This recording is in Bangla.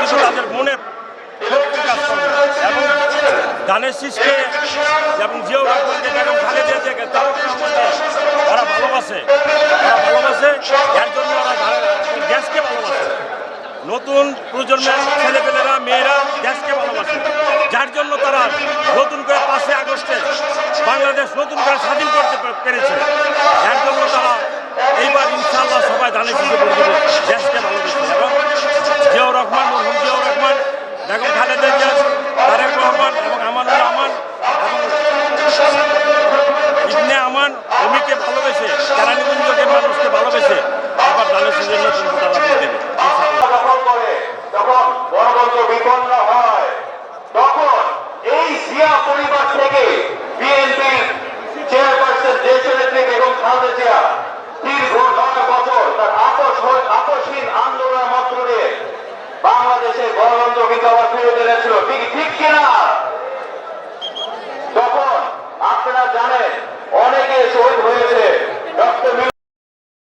কিছু তাদের মনে শক্তি কাজ করবে এবং ধানের শীষকে এবং জিয়াউর রহমানকে তারক ওরা ভালোবাসে। ওরা ভালোবাসে। এর জন্য ওরা ধানের- দেশকে ভালোবাসে। নতুন প্রজন্মের ছেলেপেলেরা, মেয়েরা দেশকে ভালোবাসে। যার জন্য তারা নতুন করে পাঁচই আগস্টে বাংলাদেশ নতুন করে স্বাধীন করতে পেরেছে যার জন্য তারা এইবার ইনশাআল্লাহ সবাই ধানের শীষে ভোট দেবে দেশকে ভালোবেসে এবং জিয়াউর রহমান মরহুম জিয়াউর রহমান বেগম খালেদা জিয়া তারেক রহমান এবং আমানুর রহমান এবং আমান অমিকে ভালোবেসে, কেরানীগঞ্জকে মানুষকে ভালোবেসে আবার শীষের নতুন ভোটার দেবে। পরিবার থেকে বিএনপির চেয়ারপারসন দেশনেত্রী বেগম খালেদা জিয়া আবার ফিরে চলেছিল ঠিক ঠিক কিনা? তখন আপনারা জানেন অনেকে শহীদ